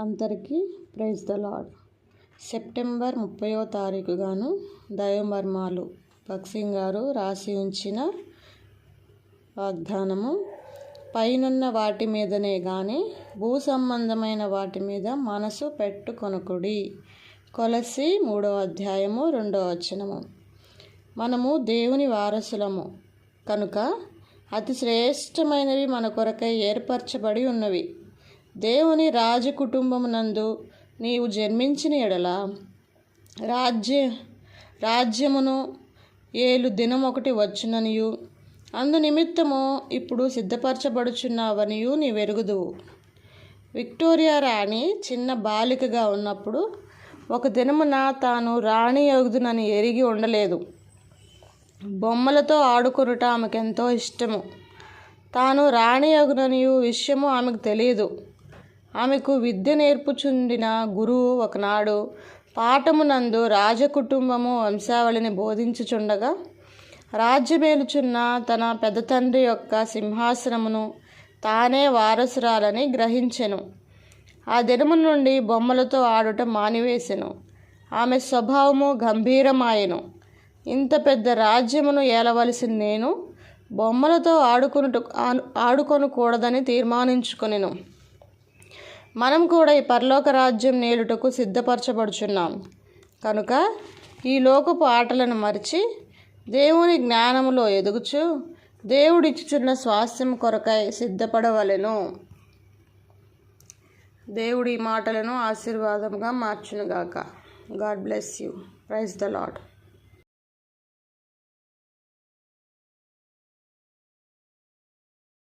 అందరికీ praise the lord September ముప్పయో తారీఖు గాను దైవమర్మాలు భక్సింగ్ గారు రాసి ఉంచిన వాగ్దానము పైనున్న వాటి మీదనే కానీ భూ సంబంధమైన వాటి మీద మనసు పెట్టుకొనకుడి. కొలసి మూడో అధ్యాయము రెండో వచనము. మనము దేవుని వారసులము కనుక అతి శ్రేష్టమైనవి మన కొరకై ఏర్పరచబడి ఉన్నవి. దేవుని రాజకుటుంబమునందు నీవు జన్మించిన ఎడల రాజ్య రాజ్యమును ఏలు దినం ఒకటి వచ్చుననియు. అందు నిమిత్తము ఇప్పుడు సిద్ధపరచబడుచున్నావనియు నీ వెరుగుదువు విక్టోరియా రాణి చిన్న బాలికగా ఉన్నప్పుడు ఒక దినమున తాను రాణి అగుదునని ఎరిగి ఉండలేదు. బొమ్మలతో ఆడుకొనుట ఆమెకెంతో ఇష్టము. తాను రాణి అగుననియు విషయము ఆమెకు తెలియదు. ఆమెకు విద్య నేర్పుచుండిన గురువు ఒకనాడు పాఠమునందు రాజకుటుంబము వంశావళిని బోధించుచుండగా రాజ్యమేలుచున్న తన పెద్ద తండ్రి యొక్క సింహాసనమును తానే వారసురాలని గ్రహించెను. ఆ దినము నుండి బొమ్మలతో ఆడుట మానివేసెను. ఆమె స్వభావము గంభీరమాయెను. ఇంత పెద్ద రాజ్యమును ఏలవలసిన నేను బొమ్మలతో ఆడుకొనుట ఆడుకొనకూడదని తీర్మానించుకొనెను. మనం కూడా ఈ పరలోక రాజ్యం నేలుటకు సిద్ధపరచబడుచున్నాం. కనుక ఈ లోకపు ఆటలను మరిచి దేవుని జ్ఞానములో ఎదుగుచు దేవుడిచ్చుచున్న స్వాస్థ్యం కొరకై సిద్ధపడవలెను. దేవుడి మాటలను ఆశీర్వాదంగా మార్చునుగాక. God bless you. Praise the lord